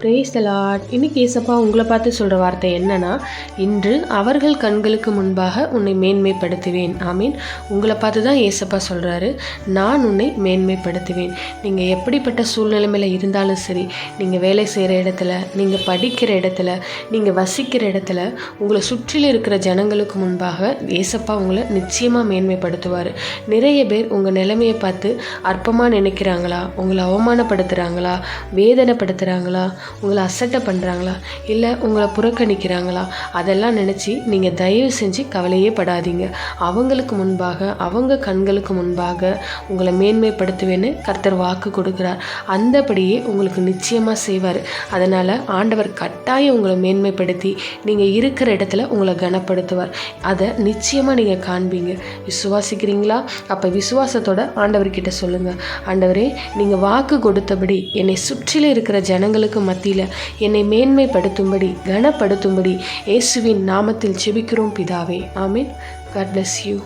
Brace தலாட் இன்னைக்கு ஏசப்பா உங்களை பார்த்து சொல்கிற வார்த்தை என்னன்னா இன்று அவர்கள் கண்களுக்கு முன்பாக உன்னை மேன்மைப்படுத்துவேன். ஆமீன். உங்களை பார்த்து தான் ஏசப்பா சொல்கிறாரு நான் உன்னை மேன்மைப்படுத்துவேன். நீங்கள் எப்படிப்பட்ட சூழ்நிலைமையில் இருந்தாலும் சரி நீங்கள் வேலை செய்கிற இடத்துல நீங்கள் படிக்கிற இடத்துல நீங்கள் வசிக்கிற இடத்துல உங்களை சுற்றில் இருக்கிற ஜனங்களுக்கு முன்பாக ஏசப்பா உங்களை நிச்சயமாக மேன்மைப்படுத்துவார். நிறைய பேர் உங்கள் நிலைமையை பார்த்து அற்பமாக நினைக்கிறாங்களா? உங்களை அவமானப்படுத்துகிறாங்களா வேதனைப்படுத்துகிறாங்களா உங்களை அசட்டை பண்ணுறாங்களா இல்லை உங்களை புறக்கணிக்கிறாங்களா? அதெல்லாம் நினச்சி நீங்கள் தயவு செஞ்சு கவலையே படாதீங்க. அவங்களுக்கு முன்பாக அவங்க கண்களுக்கு முன்பாக உங்களை மேன்மைப்படுத்துவேன்னு கர்த்தர் வாக்கு கொடுக்குறார். அந்தபடியே உங்களுக்கு நிச்சயமாக செய்வார். அதனால் ஆண்டவர் கட்டாயம் உங்களை மேன்மைப்படுத்தி நீங்கள் இருக்கிற இடத்துல உங்களை கனப்படுத்துவார். அதை நிச்சயமாக நீங்கள் காண்பீங்க. விசுவாசிக்கிறீங்களா? அப்போ விசுவாசத்தோட ஆண்டவர்கிட்ட சொல்லுங்கள் ஆண்டவரே நீங்கள் வாக்கு கொடுத்தபடி என்னை சுற்றிலும் இருக்கிற ஜனங்களுக்கு மத்தியில். என்னை மேன்மைப்படுத்தும்படி கனப்படுத்தும்படி இயேசுவின் நாமத்தில் செபிக்கிறோம் பிதாவே. ஆமீன். God bless you